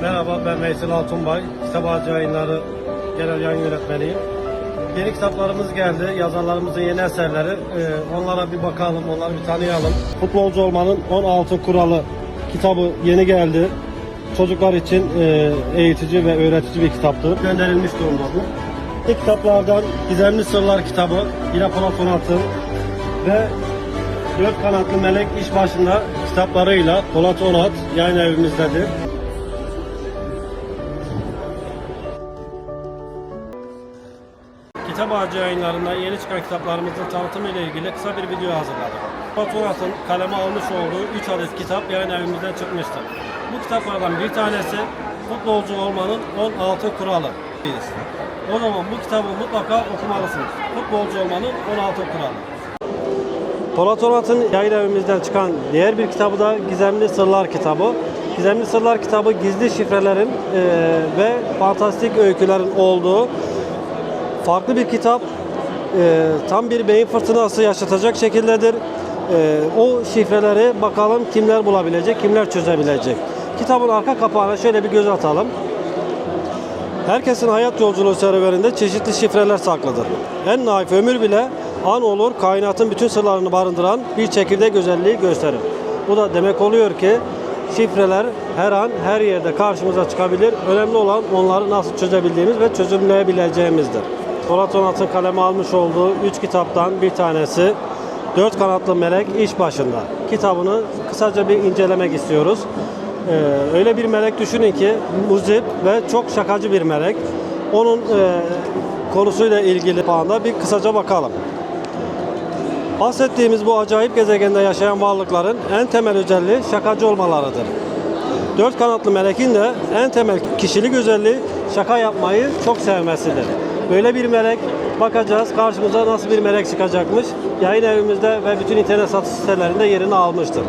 Merhaba ben Veysel Altunbay. Kitap Ağacı Yayınları Genel Yayın Yönetmeniyim. Yeni kitaplarımız geldi. Yazarlarımızın yeni eserleri. Ee, onlara bir bakalım, onları bir tanıyalım. Futbolcu olmanın 16 kuralı kitabı yeni geldi. Çocuklar için e, eğitici ve öğretici bir kitaptı. Gönderilmiş durumda bu. İlk kitaplardan Gizemli Sırlar kitabı. Yine Polat Onat'ın ve Dört Kanatlı Melek iş başında kitaplarıyla Polat Onat yayın evimizdedir. Kitap Ağacı yayınlarında yeni çıkan kitaplarımızın tanıtımı ile ilgili kısa bir video hazırladık. Fotoğrafın kaleme almış olduğu 3 adet kitap yayın evimizden çıkmıştır. Bu kitaplardan bir tanesi futbolcu olmanın 16 kuralı. O zaman bu kitabı mutlaka okumalısınız. Futbolcu olmanın 16 kuralı. Polat Onat'ın yayın evimizden çıkan diğer bir kitabı da Gizemli Sırlar kitabı. Gizemli Sırlar kitabı gizli şifrelerin eee, ve fantastik öykülerin olduğu farklı bir kitap. Eee, tam bir beyin fırtınası yaşatacak şekildedir. Eee, o şifreleri bakalım kimler bulabilecek, kimler çözebilecek. Kitabın arka kapağına şöyle bir göz atalım. Herkesin hayat yolculuğu serüveninde çeşitli şifreler saklıdır. En naif ömür bile an olur kainatın bütün sırlarını barındıran bir çekirdek özelliği gösterir. Bu da demek oluyor ki şifreler her an her yerde karşımıza çıkabilir. Önemli olan onları nasıl çözebildiğimiz ve çözümleyebileceğimizdir. Polat Onat'ın kaleme almış olduğu 3 kitaptan bir tanesi Dört Kanatlı Melek İş Başında. Kitabını kısaca bir incelemek istiyoruz. Ee, öyle bir melek düşünün ki muzip ve çok şakacı bir melek. Onun e, konusuyla ilgili falan bir kısaca bakalım. Bahsettiğimiz bu acayip gezegende yaşayan varlıkların en temel özelliği şakacı olmalarıdır. Dört kanatlı melekin de en temel kişilik özelliği şaka yapmayı çok sevmesidir. Böyle bir melek bakacağız karşımıza nasıl bir melek çıkacakmış. Yayın evimizde ve bütün internet satış sitelerinde yerini almıştır.